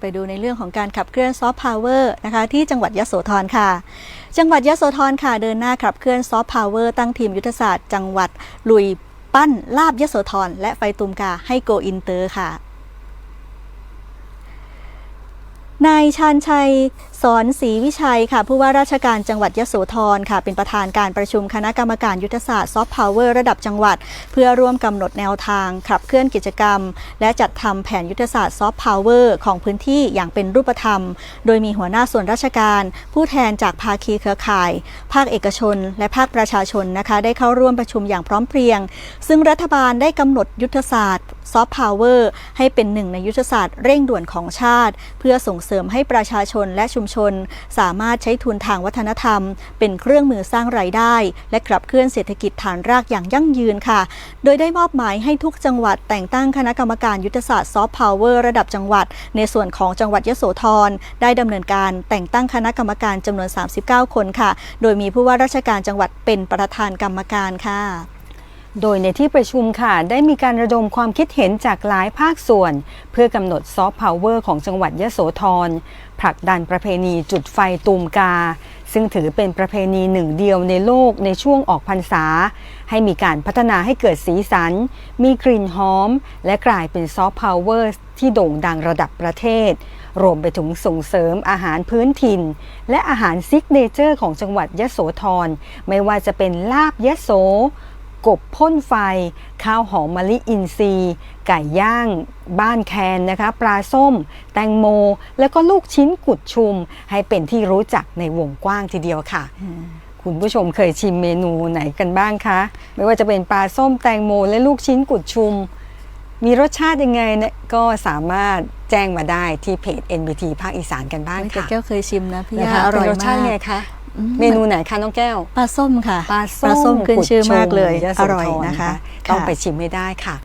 ไปดูในเรื่องของการขับเคลื่อนซอฟต์พาวเวอร์นะคะที่จังหวัดยโสธรค่ะ จังหวัดยโสธรค่ะเดินหน้าขับเคลื่อนซอฟต์พาวเวอร์ตั้งทีมยุทธศาสตร์ จังหวัดลุยปั้นลาบยโสธรและไฟตุมกาให้โกอินเตอร์ค่ะ นายชาญชัยสอนศรีวิชัยค่ะผู้ว่าราชการจังหวัดยโสธรค่ะ เป็นประธานการประชุมคณะกรรมการยุทธศาสตร์ซอฟต์พาวเวอร์ระดับจังหวัด เพื่อร่วมกำหนดแนวทาง ขับเคลื่อนกิจกรรม และจัดทำแผนยุทธศาสตร์ซอฟต์พาวเวอร์ของพื้นที่อย่างเป็นรูปธรรม โดยมีหัวหน้าส่วนราชการ ผู้แทนจากภาคีเครือข่าย ภาคเอกชน และภาคประชาชนนะคะ ได้เข้าร่วมประชุมอย่างพร้อมเพรียง ซึ่งรัฐบาลได้กำหนดยุทธศาสตร์ ซอฟต์พาวเวอร์ให้เป็นหนึ่งในยุทธศาสตร์เร่งด่วนของชาติ เพื่อส่งเสริมให้ประชาชนและชุมชน สามารถใช้ทุนทางวัฒนธรรม เป็นเครื่องมือสร้างรายได้ และขับเคลื่อนเศรษฐกิจฐานรากอย่างยั่งยืนค่ะ โดยได้มอบหมายให้ทุกจังหวัดแต่งตั้งคณะกรรมการยุทธศาสตร์ซอฟต์พาวเวอร์ระดับจังหวัด ในส่วนของจังหวัดยโสธรได้ดำเนินการแต่งตั้งคณะกรรมการจำนวน 39 คนค่ะ โดยมีผู้ว่าราชการจังหวัดเป็นประธานกรรมการค่ะ โดยในที่ประชุมค่ะได้มีการระดมความคิดเห็นจากหลายภาคส่วน เพื่อกำหนดซอฟต์พาวเวอร์ของจังหวัดยะโสธรผลักดันประเพณีจุดไฟตูมกา ซึ่งถือเป็นประเพณีหนึ่งเดียวในโลกในช่วงออกพรรษา ให้มีการพัฒนาให้เกิดสีสัน มีกลิ่นหอม และกลายเป็นซอฟต์พาวเวอร์ที่โด่งดังระดับประเทศ รวมไปถึงส่งเสริมอาหารพื้นถิ่น และอาหารซิกเนเจอร์ของจังหวัดยะโสธรไม่ว่าจะเป็นลาบยะโส กบพ่นไฟ ข้าวหอมมะลิอินทรีย์ ไก่ย่าง บ้านแคนนะคะ ปลาส้ม แตงโม แล้วก็ลูกชิ้นกุดชุม ให้เป็นที่รู้จักในวงกว้างทีเดียวค่ะ คุณผู้ชมเคยชิมเมนูไหนกันบ้างคะ ไม่ว่าจะเป็นปลาส้มแตงโม และลูกชิ้นกุดชุม มีรสชาติยังไงเนี่ยก็สามารถแจ้งมาได้ที่เพจ NBT ภาคอีสานกันบ้างแต่ค่ะแก้วเคยชิมนะพี่นะยาคะอร่อยเป็นรสชาติมากไงคะอืม เมนูไหนคะน้องแก้วปลาส้มค่ะปลาส้มขึ้นชื่อมากเลยกุดอชุมร่อยโสธนะคะ ต้องไปค่ะชิมให้ได้ค่ะ